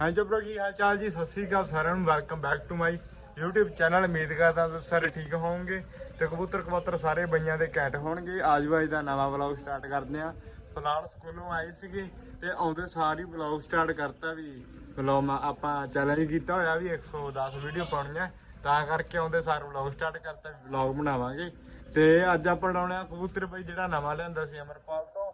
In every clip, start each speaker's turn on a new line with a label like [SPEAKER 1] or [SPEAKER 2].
[SPEAKER 1] ਹਾਂ ਜਬਰੋ ਕੀ ਹਾਲ ਚਾਲ ਜੀ? ਸਤਿ ਸ੍ਰੀ ਅਕਾਲ ਸਾਰਿਆਂ ਨੂੰ। Welcome back to my YouTube channel ਉਮੀਦ ਕਰਦਾ ਤੁਸੀਂ ਸਾਰੇ ਠੀਕ ਹੋਵੋਗੇ ਤੇ ਕਬੂਤਰ ਕਬੂਤਰ ਸਾਰੇ ਬਈਆਂ ਦੇ ਘੈਂਟ ਹੋਣਗੇ। ਅੱਜ ਅੱਜ ਦਾ ਨਵਾਂ ਵਲੌਗ ਸਟਾਰਟ ਕਰਦੇ ਆ। ਫਿਲਹਾਲ ਸਕੂਲੋਂ ਆਏ ਸੀਗੇ ਤੇ ਆਉਂਦੇ ਸਾਰ ਹੀ ਵਲੌਗ ਸਟਾਰਟ ਕਰਤਾ ਵੀ। ਵਲੌਗ ਆਪਾਂ ਚੈਲੰਜ ਕੀਤਾ ਹੋਇਆ ਵੀ 110 ਵੀਡੀਓ ਪਾਉਣੀਆਂ। ਤਾਂ ਕਰਕੇ ਆਉਂਦੇ ਸਾਰ ਵਲੌਗ ਸਟਾਰਟ ਕਰਤਾ ਵਲੌਗ ਬਣਾਵਾਂਗੇ। ਤੇ ਅੱਜ ਆਪਾਂ ਲਾਉਣੇ ਆ ਕਬੂਤਰ ਬਈ, ਜਿਹੜਾ ਨਵਾਂ ਲਿਆਂਦਾ ਸੀ ਅਮਰਪਾਲ ਤੋਂ।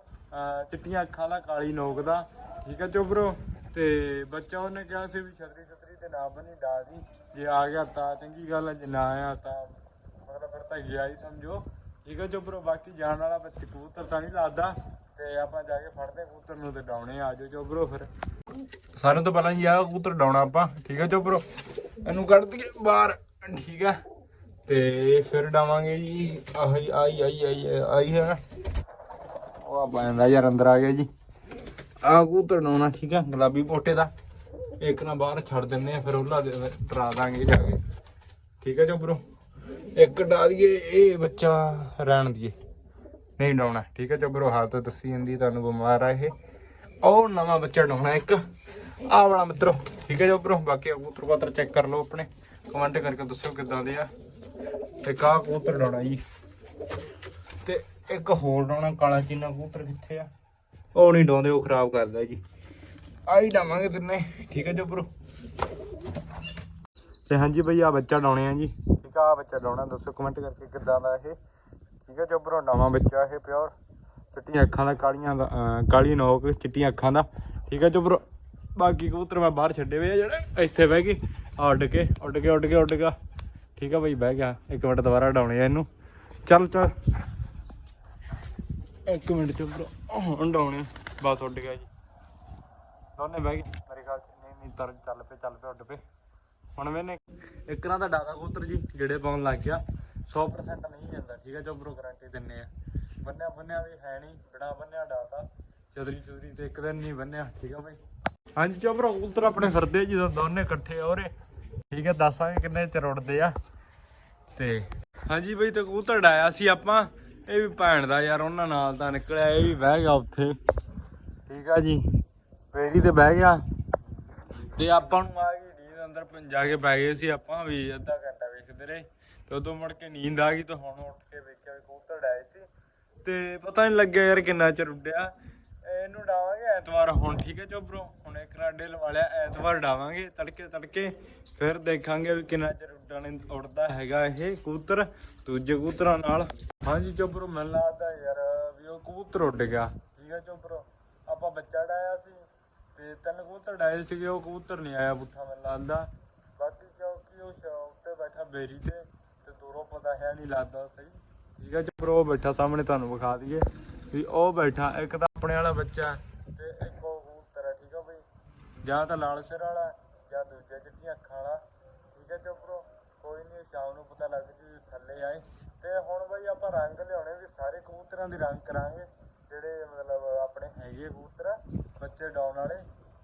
[SPEAKER 1] ਚਿੱਟੀਆਂ ਅੱਖਾਂ ਵਾਲਾ ਕਾਲੀ ਨੋਕ ਦਾ। ਠੀਕ ਹੈ ਚੋਬਰੋ ਤੇ ਬੱਚਾ ਉਹਨੇ ਕਿਹਾ ਸੀ ਵੀ ਛਤਰੀ ਛਤਰੀ ਤੇ ਨਾ ਬਣੀ, ਡਾ ਦੀ। ਜੇ ਆ ਗਿਆ ਤਾਂ ਚੰਗੀ ਗੱਲ ਹੈ ਜੇ ਨਾ ਆਇਆ ਤਾਂ ਮਤਲਬ ਫਿਰ ਤਾਂ ਗਿਆ ਹੀ, ਸਮਝੋ। ਠੀਕ ਹੈ ਚੋਬਰੋ ਬਾਕੀ ਜਾਣ ਵਾਲਾ ਬੱਚੇ ਕਬੂਤਰ ਤਾਂ ਨਹੀਂ ਲਾਦਾ। ਤੇ ਆਪਾਂ ਜਾ ਕੇ ਫੜਦੇ ਕਬੂਤਰ ਨੂੰ ਤੇ ਡਾਉਣੇ ਆ ਜਾਓ ਚੋਬਰੋ ਫਿਰ। ਸਾਰਿਆਂ ਤੋਂ ਪਹਿਲਾਂ ਜੀ ਆ ਕਬੂਤਰ ਡਾਉਣਾ ਆਪਾਂ, ਠੀਕ ਹੈ ਚੋਬਰੋ ਇਹਨੂੰ ਕੱਢ ਦਈਏ ਬਾਹਰ, ਠੀਕ ਹੈ ਤੇ ਫਿਰ ਡਾਵਾਂਗੇ ਜੀ, ਆਹੀ ਆਈ ਆਈ ਆਈ ਆਈ ਹੈ। ਉਹ ਆ ਬੰਦਾ ਯਾਰ, ਅੰਦਰ ਆ ਗਿਆ ਜੀ। ਆ ਕੂਤਰ ਡਾਉਣਾ ਠੀਕ ਆ? ਗੁਲਾਬੀ ਪੋਟੇ ਦਾ। ਇੱਕ ਨਾ ਬਾਹਰ ਛੱਡ ਦਿੰਦੇ ਆ, ਫਿਰ ਉਹਲਾ ਟਰਾ ਦਾਂਗੇ ਜਾ ਕੇ। ਠੀਕ ਹੈ ਚੋਬਰੋ ਇੱਕ ਡਾ ਦਈਏ, ਇਹ ਬੱਚਾ ਰਹਿਣ ਦਈਏ। ਨਹੀਂ ਡਾਉਣਾ, ਠੀਕ ਹੈ ਚੋਬਰੋ ਹਾਲਤ ਦੱਸੀ ਜਾਂਦੀ ਤੁਹਾਨੂੰ ਬਿਮਾਰ ਆ ਇਹ। ਉਹ ਨਵਾਂ ਬੱਚਾ ਡਾਉਣਾ ਇੱਕ। ਆ ਵਾਲਾ ਮਿੱਤਰੋ, ਠੀਕ ਹੈ ਚੋਬਰੋ ਬਾਕੀ ਆ ਕਬੂਤਰ ਪਾਤਰ ਚੈੱਕ ਕਰ ਲਓ ਆਪਣੇ। ਕਮੈਂਟ ਕਰਕੇ ਦੱਸਿਓ ਕਿੱਦਾਂ ਦੇ ਆ। ਇੱਕ ਕਾ ਕਬੂਤਰ ਡਾਉਣਾ ਜੀ। ਤੇ ਇੱਕ ਹੋਰ ਡਾਉਣਾ, ਕਾਲਾ ਚੀਨਾ ਕਬੂਤਰ ਕਿੱਥੇ ਆ? ਉਹ ਨਹੀਂ ਡਾਉਂਦੇ ਉਹ ਖਰਾਬ ਕਰਦਾ ਜੀ। ਆਈ ਡਾਵਾਂਗੇ ਤਿੰਨੇ। ਠੀਕ ਹੈ ਜੋਬਰੋ ਤੇ ਹਾਂਜੀ ਬਈ ਆ ਬੱਚਾ ਡਾਉਣੇ ਆ ਜੀ। ਠੀਕ ਆ ਬੱਚਾ ਡਾਉਣਾ ਦੱਸੋ ਕਮੈਂਟ ਕਰਕੇ ਕਿੱਦਾਂ ਦਾ ਇਹ। ਠੀਕ ਹੈ ਜੋਬਰੋ ਨਵਾਂ ਬੱਚਾ ਇਹ ਪਿਓਰ ਚਿੱਟੀਆਂ ਅੱਖਾਂ ਦਾ ਕਾਲੀਆਂ ਦਾ ਕਾਲੀ ਨੋਕ ਚਿੱਟੀਆਂ ਅੱਖਾਂ ਦਾ। ਠੀਕ ਹੈ ਜੋਬਰੋ ਬਾਕੀ ਕਬੂਤਰ ਮੈਂ ਬਾਹਰ ਛੱਡੇ ਹੋਏ ਆ ਜਿਹੜੇ ਇੱਥੇ ਬਹਿ ਗਏ। ਆ ਉੱਡ ਕੇ ਉੱਡ ਕੇ ਉੱਡ ਕੇ ਉੱਡ ਗਿਆ ਠੀਕ ਆ ਬਈ ਬਹਿ ਗਿਆ। ਇੱਕ ਮਿੰਟ ਦੁਬਾਰਾ ਡਾਉਣੇ ਆ ਇਹਨੂੰ। ਚੱਲ ਚੱਲ। ਇੱਕ ਮਿੰਟ ਚ ਬਰੋ ਹੁਣ ਡਾਉਣੇ ਬਸ ਉੱਡ ਗਿਆ ਜੀ। ਦੋਨੇ ਬਹਿ ਗਏ। ਮੇਰੇ ਖਿਆਲ ਚ ਨਹੀਂ ਨਹੀਂ ਤਰ ਚੱਲ ਪਏ ਚੱਲ ਪਏ, ਉੱਡ ਪਏ। ਹੁਣ ਮੈਨੇ ਇੱਕ ਨਾ ਦਾ ਡਾਦਾ ਕਬੂਤਰ ਜੀ ਜਿਹੜੇ ਪਾਉਣ ਲੱਗ ਗਿਆ। 100% ਨਹੀਂ ਜਾਂਦਾ, ਠੀਕ ਹੈ ਚੋਬਰੋ ਗਾਰੰਟੀ ਦਿੰਨੇ ਆ। ਬੰਨਿਆ ਬੰਨਿਆ ਵੀ ਹੈ ਨਹੀਂ, ਬਿਨਾ ਬੰਨਿਆ ਡਾਦਾ ਚਦਰੀ ਚਦਰੀ ਤੇ ਇੱਕ ਦਿਨ ਨਹੀਂ ਬੰਨਿਆ, ਠੀਕ ਆ ਬਈ। ਹਾਂਜੀ ਚੋਬਰੋ ਕਬੂਤਰ ਆਪਣੇ ਫਿਰਦੇ ਜਦੋਂ ਦੋਨੇ ਇਕੱਠੇ ਆ ਉਰੇ। ਠੀਕ ਹੈ ਦੱਸਾਂਗੇ ਕਿੰਨੇ ਚਿਰ ਉੱਡਦੇ ਆ। ਤੇ ਹਾਂਜੀ ਬਈ, ਤੇ ਕਬੂਤਰ ਡਾਇਆ ਸੀ ਆਪਾਂ। ਇਹ ਵੀ ਭੈਣ ਦਾ ਯਾਰ, ਉਹਨਾਂ ਨਾਲ ਤਾਂ ਨਿਕਲਿਆ, ਇਹ ਵੀ ਬਹਿ ਗਿਆ ਉੱਥੇ। ਠੀਕ ਆ ਜੀ। ਫੇਰੀ ਤੇ ਬਹਿ ਗਿਆ। ਤੇ ਆਪਾਂ ਨੂੰ ਆ ਗਈ, ਨੀਂਦ ਅੰਦਰ ਪ- ਜਾ ਕੇ ਪੈ ਗਏ ਸੀ ਆਪਾਂ ਵੀ, ਅੱਧਾ ਘੰਟਾ ਵੇਖਦੇ ਰਹੇ। ਤੇ ਉਦੋਂ ਮੁੜ ਕੇ ਨੀਂਦ ਆ ਗਈ ਤਾਂ ਹੁਣ ਉੱਠ ਕੇ ਵੇਖਿਆ ਵੀ ਕਬੂਤਰ ਡਾਏ ਸੀ। ਤੇ ਪਤਾ ਨਹੀਂ ਲੱਗਿਆ ਯਾਰ ਕਿੰਨਾ ਚਿਰ ਉੱਡਿਆ। ਇਹਨੂੰ ਡਾਵਾਂਗੇ ਐਤਵਾਰ, ਹੁਣ ਠੀਕ ਹੈ ਚੋਬਰੋ ਹੁਣ ਇੱਕ ਰਾਡੇ ਲਵਾ ਲਿਆ, ਐਤਵਾਰ ਡਾਵਾਂਗੇ ਤੜਕੇ ਤੜਕੇ ਫਿਰ ਦੇਖਾਂਗੇ ਵੀ ਕਿੰਨਾ ਚਿਰ ਉੱਡਣ ਉੱਡਦਾ ਹੈਗਾ ਇਹ ਕਬੂਤਰ ਦੂਜੇ ਕਬੂਤਰਾਂ ਨਾਲ। ਹਾਂਜੀ ਚੋਬਰੋ ਮੈਨੂੰ ਲੱਗਦਾ ਯਾਰ ਵੀ ਉਹ ਕਬੂਤਰ ਉੱਡ ਗਿਆ। ਠੀਕ ਹੈ ਚੋਬਰੋ ਆਪਾਂ ਬੱਚਾ ਡਾਇਆ ਸੀ ਤੇ ਤਿੰਨ ਕਬੂਤਰ ਡਾਏ ਸੀਗੇ ਉਹ ਕਬੂਤਰ ਨਹੀਂ ਆਇਆ ਪੁੱਠਾ ਮੈਨੂੰ ਲੱਗਦਾ। ਬਾਕੀ ਕਿਉਂਕਿ ਉਹ ਸ਼- ਉੱਤੇ ਬੈਠਾ ਬੇਰੀ ਤੇ ਤੇ ਦੂਰੋਂ ਪਤਾ ਹੈ ਨਹੀਂ ਲੱਗਦਾ ਸਹੀ। ਠੀਕ ਹੈ ਚੋਬਰੋ ਉਹ ਬੈਠਾ ਸਾਹਮਣੇ ਤੁਹਾਨੂੰ ਵਿਖਾ ਦਈਏ ਵੀ ਉਹ ਬੈਠਾ ਇੱਕ ਤਾਂ ਆਪਣੇ ਵਾਲਾ ਬੱਚਾ ਤੇ ਇੱਕ ਉਹ ਕਬੂਤਰ ਹੈ ਠੀਕ ਹੈ ਬਈ। ਜਾਂ ਤਾਂ ਲਾਲ ਸਿਰ ਵਾਲਾ ਜਾਂ ਦੂਜਾ ਚਿੱਟੀਆਂ ਅੱਖਾਂ ਵਾਲਾ। ਠੀਕ ਹੈ ਚੋਬਰੋ ਸ਼ਾਮ ਨੂੰ ਪਤਾ ਲੱਗ ਜੂ ਥੱਲੇ ਆਏ। ਤੇ ਹੁਣ ਬਈ ਆਪਾਂ ਰੰਗ ਲਿਆਉਣੇ ਵੀ ਸਾਰੇ ਕਬੂਤਰਾਂ ਦੇ ਰੰਗ ਕਰਾਂਗੇ, ਜਿਹੜੇ ਮਤਲਬ ਆਪਣੇ ਹੈਗੇ ਕਬੂਤਰ, ਬੱਚੇ ਡਾਉਣ ਵਾਲੇ।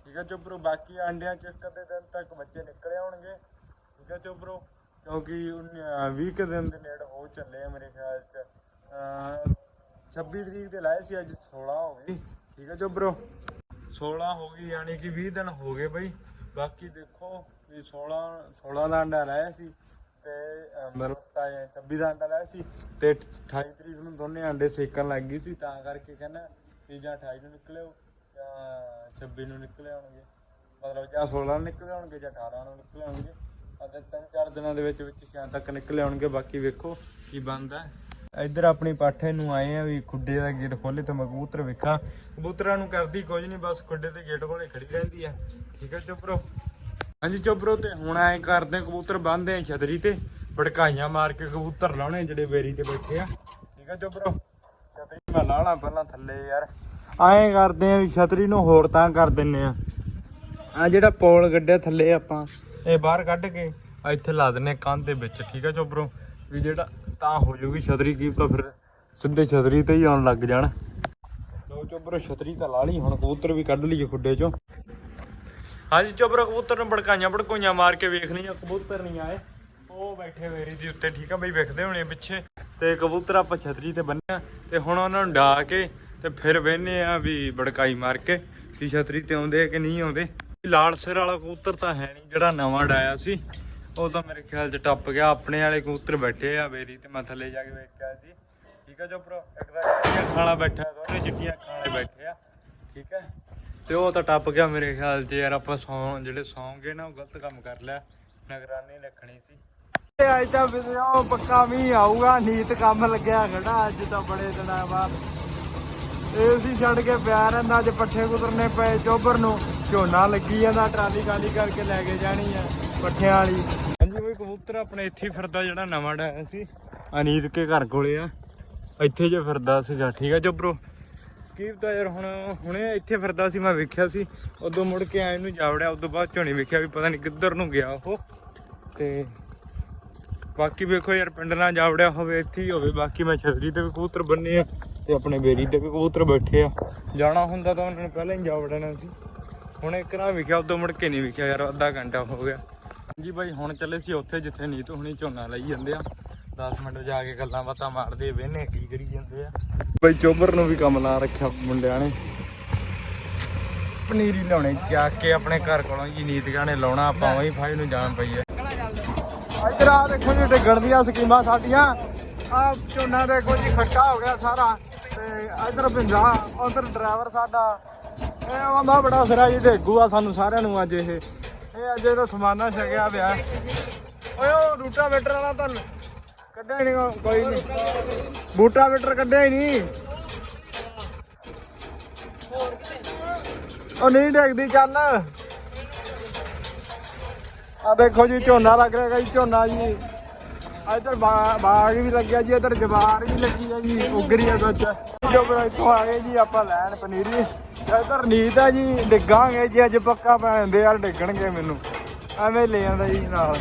[SPEAKER 1] ਠੀਕ ਹੈ ਚੋਬਰੋ ਬਾਕੀ ਆਂਡਿਆਂ ਚ ਇੱਕ ਅੱਧੇ ਦਿਨ ਤੱਕ ਬੱਚੇ ਨਿਕਲੇ ਆਉਣਗੇ। ਠੀਕ ਹੈ ਚੋਬਰੋ ਕਿਉਂਕਿ 20 ਕੁ ਦਿਨ ਦੇ ਨੇੜੇ ਹੋ ਚੱਲੇ ਆ ਮੇਰੇ ਖਿਆਲ ਚ। ਅਹ 26 ਤਰੀਕ ਦੇ ਲਾਏ ਸੀ, ਅੱਜ 16 ਹੋ ਗਈ। ਠੀਕ ਹੈ ਚੋਬਰੋ 16 ਹੋ ਗਈ, ਯਾਨੀ ਕਿ 20 ਦਿਨ ਹੋ ਗਏ ਬਈ। ਬਾਕੀ ਦੇਖੋ ਵੀ 16 16 ਦਾ ਅੰਡਾ ਲਾਇਆ ਸੀ। ਤੇ ਅਹ, ਮਤਲਬ 27 26 ਦਾ ਅੰਡਾ ਲਾਇਆ ਸੀ ਤੇ 28 ਤਰੀਕ ਨੂੰ ਦੋਨੇ ਅੰਡੇ ਸੇਕਣ ਲੱਗ ਗਈ ਸੀ ਤਾਂ ਕਰਕੇ ਕਹਿੰਦਾ ਵੀ ਜਾਂ 28 ਨੂੰ ਨਿਕਲਿਓ ਜਾਂ 26 ਨੂੰ ਨਿਕਲੇ ਹੋਣਗੇ ਮਤਲਬ ਜਾਂ 16 ਨੂੰ ਨਿਕਲੇ ਹੋਣਗੇ ਜਾਂ 18 ਨੂੰ ਨਿਕਲੇ ਹੋਣਗੇ ਅਤੇ ਤਿੰਨ ਚਾਰ ਦਿਨਾਂ ਦੇ ਵਿੱਚ ਵਿੱਚ ਸ਼ਾਮ ਤੱਕ ਨਿਕਲੇ ਹੋਣਗੇ ਬਾਕੀ ਵੇਖੋ ਕੀ ਬਣਦਾ। ਇੱਧਰ ਆਪਣੀ ਪਾਠੇ ਨੂੰ ਆਏ ਆ ਵੀ ਖੁੱਡੇ ਦਾ ਗੇਟ ਖੋਲੇ ਤੇ ਮੈਂ ਕਬੂਤਰ ਵੇਖਾਂ। ਕਬੂਤਰਾਂ ਨੂੰ ਕਰਦੀ ਕੁਝ ਨਹੀਂ ਬਸ ਖੁੱਡੇ ਤੇ ਗੇਟ ਕੋਲੇ ਖੜੀ ਰਹਿੰਦੀ ਆ। ਠੀਕ ਹੈ ਚੋਪਰੋ ਹਾਂਜੀ ਚੋਪਰੋ ਤੇ ਹੁਣ ਐ ਕਰਦੇ ਆ, ਕਬੂਤਰ ਬੰਨਦੇ ਆ ਛਤਰੀ ਤੇ ਭੜਕਾਈਆਂ ਮਾਰ ਕੇ ਕਬੂਤਰ ਲਾਉਣੇ ਜਿਹੜੇ ਬੇਰੀ ਤੇ ਬੈਠੇ ਆ। ਠੀਕ ਆ ਚੋਪਰੋ ਛਤਰੀ ਮੈਂ ਲਾਣਾ ਪਹਿਲਾਂ ਥੱਲੇ ਯਾਰ। ਐਂ ਕਰਦੇ ਆ ਵੀ ਛਤਰੀ ਨੂੰ ਹੋਰ ਤਾਂ ਕਰ ਦਿੰਨੇ ਆ। ਆ ਜਿਹੜਾ ਪੋਲ ਗੱਡਿਆ ਥੱਲੇ ਆਪਾਂ ਇਹ ਬਾਹਰ ਕੱਢ ਕੇ ਇੱਥੇ ਲਾ ਦਿੰਨੇ ਆ ਕੰਧ ਦੇ ਵਿੱਚ। ਠੀਕ ਹੈ ਚੋਬਰੋ ਵੀ ਜਿਹੜਾ ਤਾਂ ਹੋ ਜੂਗੀ ਛਤਰੀ ਕੀ ਤਾਂ ਫਿਰ ਸਿੱਧੇ ਛਤਰੀ ਤੇ ਹੀ ਆਉਣ ਲੱਗ ਜਾਣ। ਲੋ ਚੋਬਰੋ ਛਤਰੀ ਤਾਂ ਲਾ ਲਈ ਹੁਣ ਕਬੂਤਰ ਵੀ ਕੱਢ ਲਈਏ ਖੁੱਡੇ ਚੋਂ। ਹਾਂਜੀ ਚੋਬਰੋ ਕਬੂਤਰ ਨੂੰ ਭੜਕਾਈਆਂ, ਭੜਕੋਈਆਂ ਮਾਰ ਕੇ ਵੇਖ ਲਈਆਂ ਕਬੂਤਰ ਨਹੀਂ ਆਏ। ਉਹ ਬੈਠੇ ਵੇਰੀ ਦੇ ਉੱਤੇ, ਠੀਕ ਆ ਬਈ, ਵੇਖਦੇ ਹੋਣੇ ਪਿੱਛੇ। ਤੇ ਕਬੂਤਰ ਆਪਾਂ ਛਤਰੀ ਤੇ ਬੰਨਿਆ ਤੇ ਹੁਣ ਉਹਨਾਂ ਨੂੰ ਡਾ ਕੇ ਤੇ ਫਿਰ ਵੇਹਨੇ ਆ ਵੀ ਭੜਕਾਈ ਮਾਰ ਕੇ, ਵੀ ਛਤਰੀ ਤੇ ਆਉਂਦੇ ਕਿ ਨਹੀਂ ਆਉਂਦੇ। ਲਾਲ ਸਿਰ ਵਾਲਾ ਕਬੂਤਰ ਤਾਂ ਹੈ ਨਹੀਂ, ਜਿਹੜਾ ਨਵਾਂ ਡਾਇਆ ਸੀ। ਉਹ ਤਾਂ ਮੇਰੇ ਖਿਆਲ 'ਚ ਟੱਪ ਗਿਆ, ਆਪਣੇ ਵਾਲੇ ਕਬੂਤਰ ਬੈਠੇ ਆ ਵੇਰੀ ਤੇ ਮੈਂ ਥੱਲੇ ਜਾ ਕੇ ਵੇਖਿਆ ਸੀ। ਠੀਕ ਆ ਜੋ ਭਰਾ ਇੱਕ ਤਾਂ ਚਿੱਟੀਆਂ ਅੱਖਾਂ ਵਾਲਾ ਬੈਠਾ, ਦੋਨੇ ਚਿੱਟੀਆਂ ਅੱਖਾਂ ਵਾਲੇ ਬੈਠੇ ਆ। ਠੀਕ ਹੈ ਤੇ ਉਹ ਤਾਂ ਟੱਪ ਗਿਆ ਮੇਰੇ ਖਿਆਲ 'ਚ ਯਾਰ ਆਪਾਂ ਸੌਂ ਜਿਹੜੇ ਸੌਂਗੇ ਨਾ ਉਹ ਗਲਤ ਕੰਮ ਕਰ ਲਿਆ। ਨਗਰਾਨੀ ਰੱਖਣੀ ਸੀ। ਤੇ ਅੱਜ ਤਾਂ ਵੀਡੀਓ ਪੱਕਾ ਮੀਂਹ ਆਊਗਾ ਨੀਤ ਕੰਮ ਲੱਗਿਆ ਖੜਾ ਅੱਜ ਤਾਂ ਬੜੇ ਦਿਨਾਂ ਬਾਅਦ। ਏਸੀ ਛੱਡ ਕੇ ਪਿਆ ਰਹਿੰਦਾ ਅੱਜ ਪੱਠੇ ਕੁਤਰਨੇ ਪਏ ਚੋਬਰ ਨੂੰ। ਝੋਨਾ ਲੱਗੀ ਜਾਂਦਾ ਟਰਾਲੀ ਖਾਲੀ ਕਰਕੇ ਲੈ ਕੇ ਜਾਣੀ ਆ ਪੱਠਿਆਂ ਵਾਲੀ। ਹਾਂਜੀ ਬਈ ਕਬੂਤਰ ਆਪਣੇ ਇੱਥੇ ਹੀ ਫਿਰਦਾ ਜਿਹੜਾ ਨਵਾਂ ਡਾਇਆ ਸੀ। ਅਨੀਤ ਕੇ ਘਰ ਕੋਲੇ ਆ। ਇੱਥੇ ਜੇ ਫਿਰਦਾ ਸੀਗਾ ਠੀਕ ਆ ਚੋਬਰੋ? ਕੀ ਤਾਂ ਯਾਰ ਹੁਣ, ਹੁਣੇ ਇੱਥੇ ਫਿਰਦਾ ਸੀ, ਮੈਂ ਵੇਖਿਆ ਸੀ। ਉਦੋਂ ਮੁੜ ਕੇ ਆਏ ਨੂੰ ਜਾਵੜਿਆ, ਉਦੋਂ ਬਾਅਦ ਝੋਨੀ ਵੇਖਿਆ ਵੀ ਪਤਾ ਨਹੀਂ ਕਿੱਧਰ ਨੂੰ ਗਿਆ ਉਹ। ਤੇ ਬਾਕੀ ਵੇਖੋ ਯਾਰ, ਪਿੰਡ ਨਾਲ ਜਾਵੜਿਆ ਹੋਵੇ, ਇੱਥੇ ਹੀ ਹੋਵੇ, ਬਾਕੀ ਮੈਂ ਛਤਰੀ ਤੇ ਵੀ ਕਬੂਤਰ ਬੰਨੇ ਆ ਤੇ ਆਪਣੇ ਬੇਰੀ ਤੇ ਵੀ ਕਬੂਤਰ ਬੈਠੇ ਆ। ਜਾਣਾ ਹੁੰਦਾ ਤਾਂ ਉਹਨਾਂ ਨੇ ਪਹਿਲਾਂ ਹੀ ਜਾਵੜਨਾ ਸੀ। ਹੁਣ ਇੱਕ ਨਾ ਵਿਖਿਆ, ਉਦੋਂ ਮੁੜ ਕੇ ਨਹੀਂ ਵਿਖਿਆ ਯਾਰ, ਅੱਧਾ ਘੰਟਾ ਹੋ ਗਿਆ। ਹਾਂਜੀ ਬਾਈ, ਹੁਣ ਚੱਲੇ ਸੀ ਉੱਥੇ ਜਿੱਥੇ ਨੀਤ ਹੁਣੀ ਝੋਨਾ ਲਈ ਜਾਂਦੇ ਆ। 10 ਮਿੰਟ ਜਾ ਕੇ ਗੱਲਾਂ ਬਾਤਾਂ ਮਾਰਦੇ ਵੇਨੇ ਕੀ ਕਰੀ ਜਾਂਦੇ ਆ। ਬਾਈ ਚੋਬਰ ਨੂੰ ਵੀ ਕੰਮ ਲਾ ਰੱਖਿਆ ਮੁੰਡਿਆਂ ਨੇ। ਪਨੀਰੀ ਲਾਉਣੇ ਚੱਕ ਕੇ ਆਪਣੇ ਘਰ ਕੋਲੋਂ ਜੀ ਨੀਤ ਗਾਣੇ ਲਾਉਣਾ ਆਪਾਂ ਉਹੀ ਫਾਈ ਨੂੰ ਜਾਣ ਪਈ ਐ ਇੱਧਰ ਆ ਦੇਖੋ ਜੀ ਡਿੱਗਣ ਦੀਆਂ ਸਕੀਮਾਂ ਸਾਡੀਆਂ। ਆ ਝੋਨਾ ਦੇਖੋ ਜੀ ਖੱਟਾ ਹੋ ਗਿਆ ਸਾਰਾ। ਤੇ ਇੱਧਰ ਪਿੰਜਾ ਉਧਰ ਡਰਾਈਵਰ ਸਾਡਾ। ਇਹ ਆਉਂਦਾ ਬੜਾ ਸਿਰਾ ਜੀ ਡੇਗੂ ਆ ਸਾਨੂੰ ਸਾਰਿਆਂ ਨੂੰ ਅੱਜ ਇਹ। ਇਹ ਅੱਜ ਇਹਦਾ ਸਮਾਨਾ ਛਕਿਆ ਪਿਆ। ਓਏ ਉਹ ਰੂਟਾ ਵੇਟਰ ਵਾਲਾ ਤਾਂ ਕੱਢਿਆ ਹੀ ਨਹੀਂ ਕੋਈ ਨਹੀਂ ਬੂਟਾ ਵੇਟਰ ਕੱਢਿਆ ਹੀ ਨਹੀਂ ਉਹ ਨਹੀਂ ਡੇਗਦੀ ਚੱਲ। ਆ ਦੇਖੋ ਜੀ, ਝੋਨਾ ਲੱਗ ਰਿਹਾ ਜੀ, ਝੋਨਾ ਜੀ। ਇੱਧਰ ਬਾ- ਬਾਗ ਵੀ ਲੱਗਿਆ ਜੀ, ਇੱਧਰ ਜਵਾਰ ਵੀ ਲੱਗੀ ਹੈ ਜੀ, ਉਗਰੀ ਆ ਸੱਚ ਜੋ ਬਰ ਇੱਥੋਂ ਆ ਗਏ ਜੀ, ਆਪਾਂ ਲੈਣ ਪਨੀਰੀ। ਇਧਰ ਨੀਤ ਹੈ ਜੀ, ਡਿੱਗਾਂਗੇ ਜੀ, ਅੱਜ ਪੱਕਾ ਪੈਂਦੇ ਯਾਰ ਡਿੱਗਣਗੇ ਮੈਨੂੰ। ਐਵੇਂ ਲੈ ਜਾਂਦਾ ਜੀ ਨਾਲ।